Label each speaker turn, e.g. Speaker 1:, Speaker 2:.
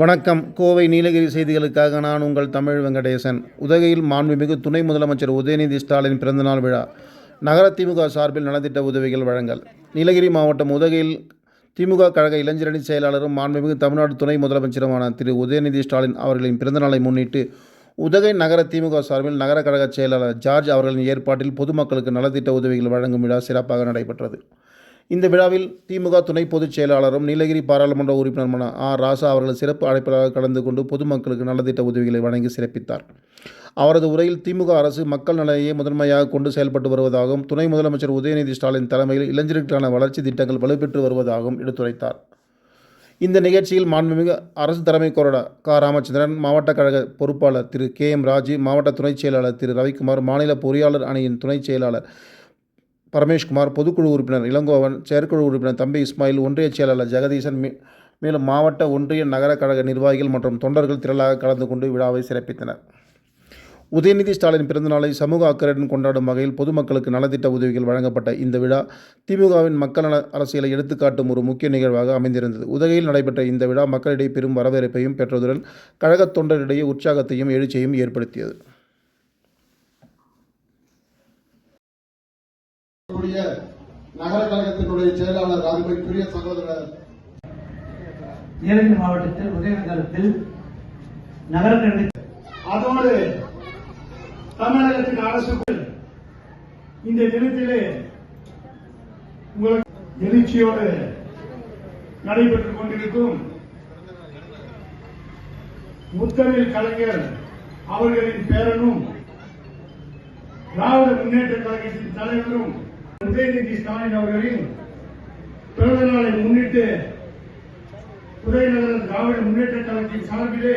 Speaker 1: வணக்கம். கோவை நீலகிரி செய்திகளுக்காக நான் உங்கள் தமிழ் வெங்கடேசன். உதகையில் மாண்புமிகு துணை முதலமைச்சர் உதயநிதி ஸ்டாலின் பிறந்தநாள் விழா. நகர திமுக சார்பில் நலத்திட்ட உதவிகள் வழங்கல். நீலகிரி மாவட்டம் உதகையில் திமுக கழக இளைஞரணி செயலாளரும் மாண்புமிகு தமிழ்நாடு துணை முதலமைச்சருமான திரு உதயநிதி ஸ்டாலின் அவர்களின் பிறந்தநாளை முன்னிட்டு உதகை நகர திமுக சார்பில் நகர கழக செயலாளர் ஜார்ஜ் அவர்களின் ஏற்பாட்டில் பொதுமக்களுக்கு நலத்திட்ட உதவிகள் வழங்கும் விழா சிறப்பாக நடைபெற்றது. இந்த விழாவில் திமுக துணை பொதுச் செயலாளரும் நீலகிரி பாராளுமன்ற உறுப்பினருமான ஆர் ராசா அவர்கள் சிறப்பு அழைப்பாளராக கலந்து கொண்டு பொதுமக்களுக்கு நலத்திட்ட உதவிகளை வழங்கி சிறப்பித்தார். அவரது உரையில் திமுக அரசு மக்கள் நலனையே முதன்மையாக கொண்டு செயல்பட்டு வருவதாகவும் துணை முதலமைச்சர் உதயநிதி ஸ்டாலின் தலைமையில் இளைஞர்களுக்கான வளர்ச்சி திட்டங்கள் வலுப்பெற்று வருவதாகவும் எடுத்துரைத்தார். இந்த நிகழ்ச்சியில் மாண்புமிகு அரசு தலைமை கொறடா க. ராமச்சந்திரன் மாவட்ட கழக பொறுப்பாளர் திரு கே. எம். ராஜு மாவட்ட துணைச் செயலாளர் திரு ரவிக்குமார் மாநில பொறியாளர் அணியின் துணைச் செயலாளர் பரமேஷ்குமார் பொதுக்குழு உறுப்பினர் இளங்கோவன் செயற்குழு உறுப்பினர் தம்பி இஸ்மாயில் ஒன்றிய செயலாளர் ஜெகதீசன் மேலும் மாவட்ட ஒன்றிய நகர கழக நிர்வாகிகள் மற்றும் தொண்டர்கள் திரளாக கலந்து கொண்டு விழாவை சிறப்பித்தனர். உதயநிதி ஸ்டாலின் பிறந்தநாளை சமூக அக்கறையுடன் கொண்டாடும் வகையில் பொதுமக்களுக்கு நலத்திட்ட உதவிகள் வழங்கப்பட்ட இந்த விழா திமுகவின் மக்கள் நல அரசியலை எடுத்துக்காட்டும் ஒரு முக்கிய நிகழ்வாக அமைந்திருந்தது. உதகையில் நடைபெற்ற இந்த விழா மக்களிடையே பெரும் வரவேற்பையும் பெற்றதுடன் கழகத் தொண்டரிடையே உற்சாகத்தையும் எழுச்சியையும் ஏற்படுத்தியது.
Speaker 2: கூடிய நகர கழகத்தினுடைய செயலாளர் அருமைக்குரிய சகோதரர்.
Speaker 3: நீலகிரி மாவட்டத்தில் உதயநகரத்தில் நகரக்கல்வி
Speaker 4: அதோடு தமிழகத்தின் அரசு இந்த தினத்திலே உங்களுக்கு எழுச்சியோடு நடைபெற்றுக் கொண்டிருக்கும் முத்தமிழ் கலைஞர் அவர்களின் பேரனும் திராவிட முன்னேற்ற கழகத்தின் தலைவரும் உதயநிதி ஸ்டாலின் அவர்களின் பிறந்த நாளை முன்னிட்டு உதயநகர திராவிட முன்னேற்ற கழகத்தின் சார்பிலே